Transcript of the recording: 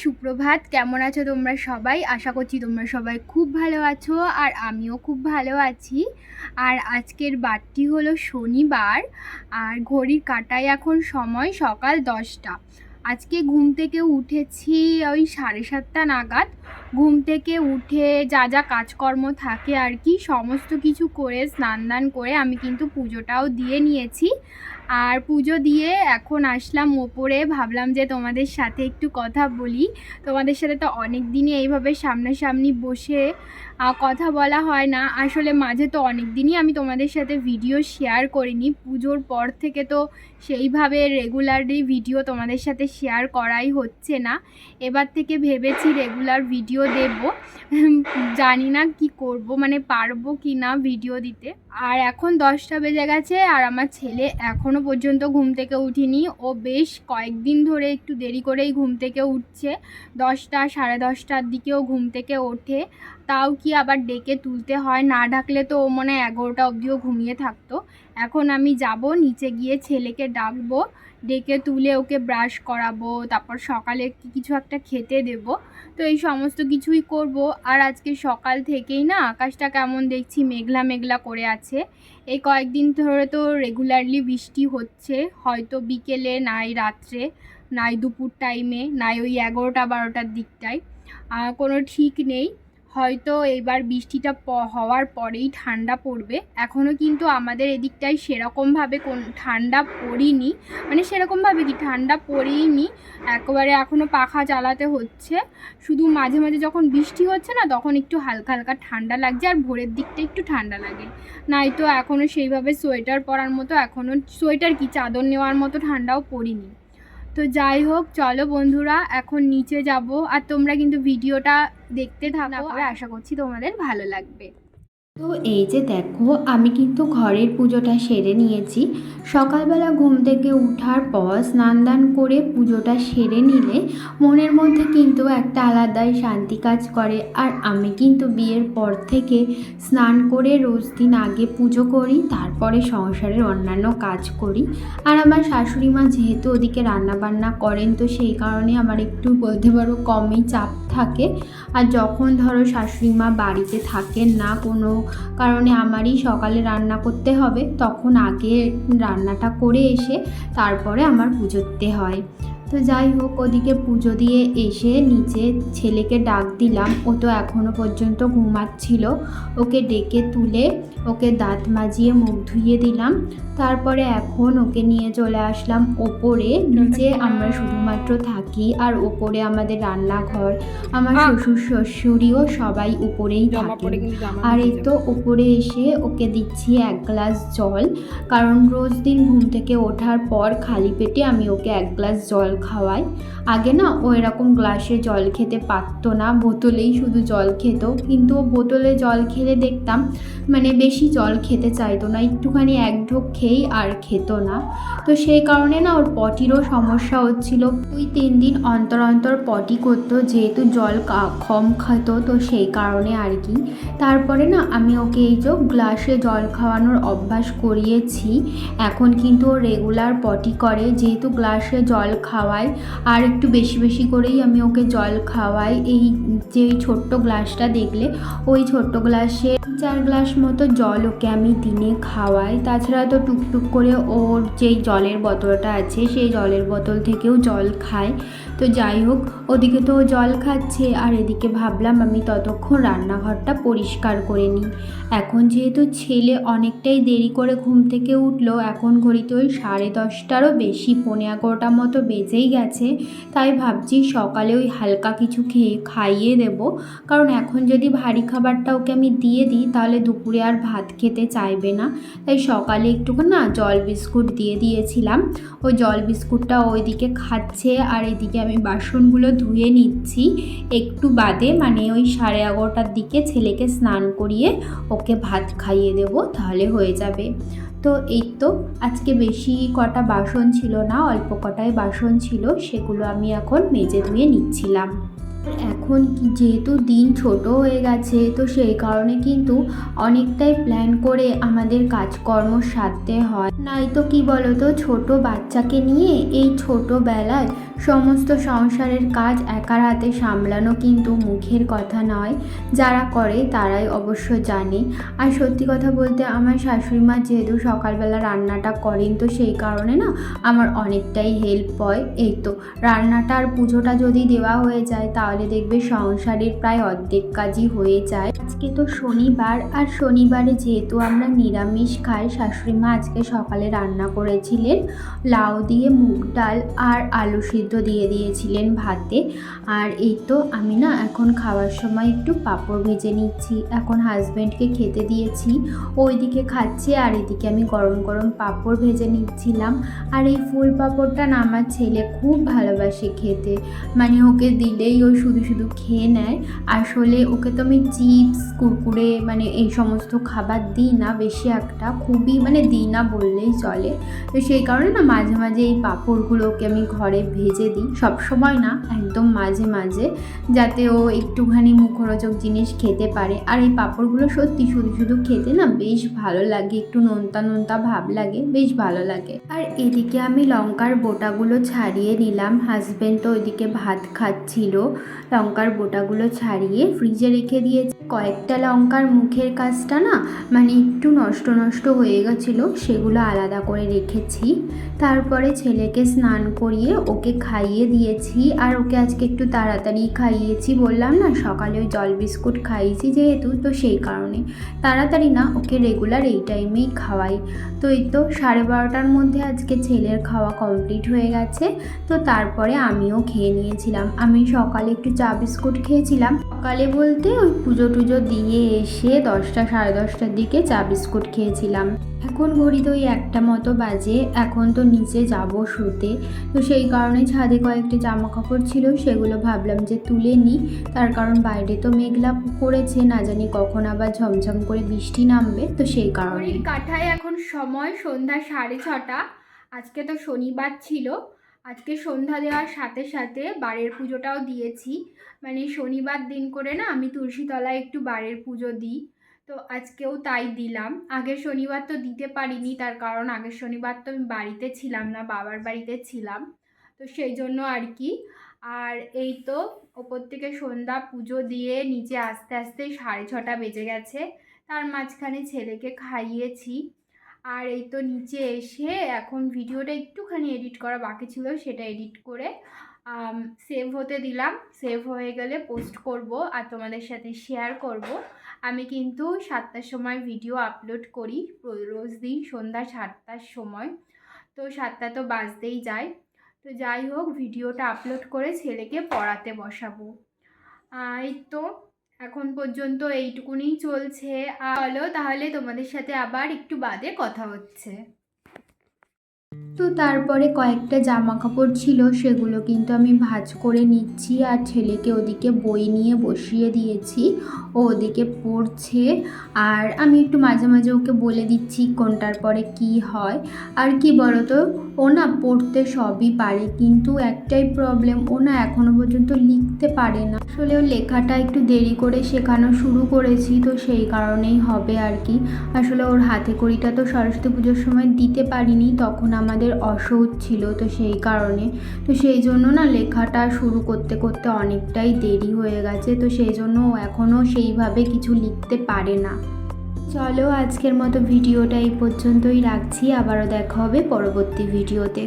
সুপ্রভাত, কেমন আছো তোমরা সবাই? আশা করছি তোমরা সবাই খুব ভালো আছো আর আমিও খুব ভালো আছি। আর আজকের বারটি হলো শনিবার আর ঘড়ির কাটায় এখন সময় সকাল দশটা। আজকে ঘুম থেকে উঠেছি ওই সাড়ে সাতটা নাগাদ। ঘুম থেকে উঠে যা যা কাজকর্ম থাকে আর কি, সমস্ত কিছু করে স্নান দান করে আমি কিন্তু পুজোটাও দিয়ে নিয়েছি। আর পুজো দিয়ে এখন আসলাম ওপরে। ভাবলাম যে তোমাদের সাথে একটু কথা বলি। তোমাদের সাথে তো অনেক দিনই এইভাবে সামনাসামনি বসে কথা বলা হয় না। আসলে মাঝে তো অনেক দিনই আমি তোমাদের সাথে ভিডিও শেয়ার করিনি। পুজোর পর থেকে তো সেইভাবে রেগুলারলি ভিডিও তোমাদের সাথে শেয়ার করাই হচ্ছে না। এবার থেকে ভেবেছি রেগুলার ভিডিও দেব। জানি না কি করব মানে পারব কি না ভিডিও দিতে। আর এখন দশটা বেজে গেছে আর আমার ছেলে এখনও পর্যন্ত ঘুম থেকে উঠিনি। ও বেশ কয়েকদিন ধরে একটু দেরি করেই ঘুম থেকে উঠছে। দশটা, সাড়ে দশটার দিকেও ঘুম থেকে ওঠে। তাও কি আবার ডেকে তুলতে হয়? না ডাকলে তো ও মনে হয় এগারোটা অবধিও ঘুমিয়ে থাকতো। এখন আমি যাব, নিচে গিয়ে ছেলেকে ডাকবো। ডেকে তুলে ওকে ব্রাশ করাবো, তারপর সকালে কিছু একটা খেতে দেব। তো এই সমস্ত কিছুই করব। আর আজকে সকাল থেকেই না আকাশটা কেমন দেখছি মেঘলা মেঘলা করে আছে। এই কয়েকদিন ধরে তো রেগুলারলি বৃষ্টি হচ্ছে। হয়তো বিকেলে, নাই রাত্রে, নাই দুপুর টাইমে নাই ওই এগারোটা বারোটার দিকটায়। কোনো ঠিক নেই। হয়তো এবার বৃষ্টিটা হওয়ার পরেই ঠান্ডা পড়বে। এখনও কিন্তু আমাদের এদিকটায় সেরকমভাবে কোন, ঠান্ডা পড়িনি। মানে সেরকমভাবে কি, ঠান্ডা পড়েইনি। একেবারে এখনও পাখা চালাতে হচ্ছে। শুধু মাঝে মাঝে যখন বৃষ্টি হচ্ছে না, তখন একটু হালকা হালকা ঠান্ডা লাগছে আর ভোরের দিকটা একটু ঠান্ডা লাগে। নাই তো এখনও সেইভাবে সোয়েটার পরার মতো এখনও সোয়েটার কি, চাদর নেওয়ার মতো ঠান্ডাও পড়িনি। তো যাই হোক চলো বন্ধুরা এখন নিচে যাব। আর তোমরা কিন্তু ভিডিওটা দেখতে থাকো। আশা করছি তোমাদের ভালো লাগবে। তো এই যে দেখো, আমি কিন্তু ঘরের পুজোটা সেরে নিয়েছি। সকালবেলা ঘুম থেকে ওঠার পর স্নান দান করে পুজোটা সেরে নিলে মনের মধ্যে কিন্তু একটা আলাদাই শান্তি কাজ করে। আর আমি কিন্তু বিয়ের পর থেকে স্নান করে রোজ দিন আগে পুজো করি, তারপরে সংসারের অন্যান্য কাজ করি। আর আমার শাশুড়ি মা যেহেতু ওদিকে রান্নাবান্না করেন, তো সেই কারণে আমার একটু বলতে পারো কমই চাপ থাকে। আর যখন ধরো শাশুড়ি মা বাড়িতে থাকেন না কোনো কারণে আমারই সকালে রান্না করতে হবে। তখন আগে রান্নাটা করে এসে তারপরে আমার পুজোতে হয়। তো যাই হোক ওদিকে পুজো দিয়ে এসে নিচে ছেলেকে ডাক দিলাম। ও তো এখনও পর্যন্ত ঘুমাচ্ছিল। ওকে ডেকে তুলে ওকে দাঁত মাজিয়ে মুখ ধুইয়ে দিলাম। তারপরে এখন ওকে নিয়ে চলে আসলাম ওপরে। নিচে আমরা শুধুমাত্র থাকি আর ওপরে আমাদের রান্নাঘর আমার শ্বশুর শ্বশুরিও সবাই উপরেই থাকে আর এই তো উপরে এসে ওকে দিচ্ছি এক গ্লাস জল। কারণ রোজ দিন ঘুম থেকে ওঠার পর খালি পেটে আমি ওকে এক গ্লাস জল খাওয়াই আগে না ও এরকম গ্লাসে জল খেতে পারতো না, বোতলেই শুধু জল খেত। কিন্তু ও বোতলে জল খেলে দেখতাম মানে বেশি জল খেতে চাইতো না, একটুখানি এক ঢোক খেয়েই আর খেত না। তো সেই কারণে না ওর পটিরও সমস্যা হচ্ছিল। দুই, তিন দিন অন্তর অন্তর পটি করতো, যেহেতু জল কম খেত, তো সেই কারণে আর কি। তারপরে না আমি ওকে এই যে গ্লাসে জল খাওয়ানোর অভ্যাস করিয়েছি। এখন কিন্তু ও রেগুলার পটি করে, যেহেতু গ্লাসে জল খাওয়াই। আর একটু বেশি বেশি করেই আমি ওকে জল খাওয়াই। এই যে ছোট্ট গ্লাসটা দেখলে, ওই ছোট্ট গ্লাসে চার গ্লাস মতো জল ওকে আমি দিনে খাওয়াই। তাছাড়া তো টুকটুক করে ওর যেই জলের বোতলটা আছে, সেই জলের বোতল থেকেও জল খায় তো যাই হোক, ওদিকে তো জল খাচ্ছে। আর এদিকে ভাবলাম আমি ততক্ষণ রান্নাঘরটা পরিষ্কার করে নিই। এখন যেহেতু ছেলে অনেকটাই দেরি করে ঘুম থেকে উঠল, এখন ঘড়িতে ওই সাড়ে দশটারও বেশি, পৌনে এগারোটা মতো বেজেই গেছে। তাই ভাবছি সকালে ওই হালকা কিছু খেয়ে খাইয়ে দেব। কারণ এখন যদি ভারী খাবারটা ওকে আমি দিয়ে দিই, তাহলে দুপুরে আর ভাত খেতে চাইবে না। তাই সকালে একটুখানি না জল বিস্কুট দিয়ে দিয়েছিলাম। ওই জল বিস্কুটটা ওইদিকে খাচ্ছে, আর এদিকে আমি বাসনগুলো ধুয়ে নিচ্ছি। একটু বাদে মানে ওই সাড়ে এগারোটার দিকে ছেলেকে স্নান করিয়ে ওকে ভাত খাইয়ে দেবো, তাহলে হয়ে যাবে। তো এই তো, আজকে বেশি কটা বাসন ছিল না, অল্প কটাই বাসন ছিল, সেগুলো আমি এখন মেজে ধুয়ে নিচ্ছিলাম। এখন যেহেতু দিন ছোট হয়ে গেছে, তো সেই কারণে কিন্তু অনেকটাই প্ল্যান করে আমাদের কাজকর্ম সারতে হয়। নয়তো কি বলতো, ছোট বাচ্চাকে নিয়ে এই ছোটোবেলায় সমস্ত সংসারের কাজ একার হাতে সামলানো কিন্তু মুখের কথা নয়, যারা করে তারাই অবশ্য জানে। আর সত্যি কথা বলতে আমার শাশুড়ি মা যেহেতু সকালবেলা রান্নাটা করেন, তো সেই কারণে না আমার অনেকটাই হেল্প হয়। এই তো, রান্নাটা আর পুজোটা যদি দেওয়া হয়ে যায়, তাহলে দেখবে সংসারের প্রায় অর্ধেক কাজই হয়ে যায়। আজকে তো শনিবার, আর শনিবারে যেহেতু আমরা নিরামিষ খাই শাশুড়ি মা আজকে সকালে রান্না করেছিলেন। লাউ দিয়ে মুগ ডাল আর আলু সিদ্ধ দিয়ে দিয়েছিলেন ভাতে। আর এই তো আমি না এখন খাওয়ার সময় একটু পাঁপড় ভেজে নিচ্ছি। এখন হাজব্যান্ডকে খেতে দিয়েছি। ওইদিকে খাচ্ছে, আর এদিকে আমি গরম গরম পাঁপড় ভেজে নিচ্ছিলাম। আর এই ফুল পাঁপড়টা না আমার ছেলে খুব ভালোবাসে খেতে। মানে ওকে দিলেই ও শুধু শুধু খেয়ে নেয়। আসলে ওকে তো আমি চিপস, কুরকুরে মানে এই সমস্ত খাবার দিই না, বেশি একটা খুবই মানে দিই না বললেই চলে। তো সেই কারণে না মাঝে মাঝে এই পাঁপড়গুলোকে আমি ঘরে ভেজে দিই। সব সময় না, একদম মাঝে মাঝে, যাতে ও একটুখানি মুখরোচক জিনিস খেতে পারে। আর এই পাঁপড়গুলো সত্যি শুধু শুধু খেতে না বেশ ভালো লাগে, একটু নোনতা নোনতা ভাব লাগে, বেশ ভালো লাগে। আর এদিকে আমি লঙ্কার বোটাগুলো ছাড়িয়ে নিলাম। হাজব্যান্ড তো ওইদিকে ভাত খাচ্ছিল। লঙ্কার বোটাগুলো ছাড়িয়ে ফ্রিজে রেখে দিয়েছি। কয়েকটা লঙ্কার মুখের কাজটা না মানে একটু নষ্ট নষ্ট হয়ে গেছিল, সেগুলো আলাদা করে রেখেছি। তারপরে ছেলেকে স্নান করিয়ে ওকে খাইয়ে দিয়েছি, আর ওকে আজকে একটু তাড়াতাড়ি খাইয়েছি বললাম না, সকালে ওই জল বিস্কুট খাইয়েছি যেহেতু, তো সেই কারণে। তাড়াতাড়ি না, ওকে রেগুলার এই টাইমেই খাওয়াই। তো এই তো সাড়ে বারোটার মধ্যে আজকে ছেলের খাওয়া কমপ্লিট হয়ে গেছে, তো তারপরে আমিও খেয়ে নিয়েছিলাম। আমি সকালে একটু চা বিস্কুট খেয়েছিলাম। সকালে বলতে ওই পুজো টুজো দিয়ে এসে দশটা, সাড়ে দশটার দিকে চা বিস্কুট খেয়েছিলাম। এখন ঘড়িতে ওই একটা মতো বাজে, এখন তো নিচে যাব শুতে। তো সেই কারণে ছাদে কয়েকটি জামা কাপড় ছিল, সেগুলো ভাবলাম যে তুলে নিই। তার কারণ বাইরে তো মেঘলা করেছে, না জানি কখন আবার ঝমঝম করে বৃষ্টি নামবে, তো সেই কারণে। কাঠায় এখন সময় সন্ধ্যা সাড়ে ছটা। আজকে তো শনিবার ছিল। আজকে সন্ধ্যা দেওয়ার সাথে সাথে বাড়ির পুজোটাও দিয়েছি। মানে শনিবার দিন করে না আমি তুলসীতলায় একটু বাড়ির পুজো দিই। তো আজকেও তাই দিলাম। আগের শনিবার তো দিতে পারিনি, তার কারণ আগের শনিবার তো আমি বাড়িতে ছিলাম না, বাবার বাড়িতে ছিলাম। তো সেই জন্য আর কি। আর এই তো ওপর থেকে সন্ধ্যা পুজো দিয়ে নিচে আস্তে আস্তে সাড়ে ছটা বেজে গেছে। তার মাঝখানে ছেলেকে খাইয়েছি। আর এই তো নিচে এসে এখন ভিডিওটা একটুখানি এডিট করা বাকি ছিল, সেটা এডিট করে সেভ হতে দিলাম। সেভ হয়ে গেলে পোস্ট করব আর তোমাদের সাথে শেয়ার করব। আমি কিন্তু সাতটার সময় ভিডিও আপলোড করি রোজ দিন সন্ধ্যা সাতটার সময়। তো সাতটা তো বাজতেই যায়। তো যাই হোক ভিডিওটা আপলোড করে ছেলেকে পড়াতে বসাবো। এই তো এখন পর্যন্ত এইটুকুনি চলছে। চলো তাহলে তোমাদের সাথে আবার একটু বাদে কথা হচ্ছে। তো তারপরে কয়েকটা জামা কাপড় ছিল, সেগুলো কিন্তু আমি ভাঁজ করে নিচ্ছি আর ছেলেকে ওদিকে বই নিয়ে বসিয়ে দিয়েছি। ও ওদিকে পড়ছে আর আমি একটু মাঝে মাঝে ওকে বলে দিচ্ছি কোনটার পরে কি হয়। আর কি বলতো, ও না পড়তে সবই পারে, কিন্তু একটাই প্রবলেম ও না এখনও পর্যন্ত লিখতে পারে না। আসলে ও লেখাটা একটু দেরি করে শেখানো শুরু করেছি, তো সেই কারণেই হবে আর কি। আসলে ওর হাতে কড়িটা তো সরস্বতী পুজোর সময় দিতে পারিনি, তখন আমাদের অসৌচ ছিল তো সেই কারণে। তো সেই জন্য না লেখাটা শুরু করতে করতে অনেকটাই দেরি হয়ে গেছে। তো সেই জন্য এখনও সেইভাবে কিছু লিখতে পারে না। চলো আজকের মতো ভিডিওটা এই পর্যন্তই রাখছি। আবারও দেখা হবে পরবর্তী ভিডিওতে।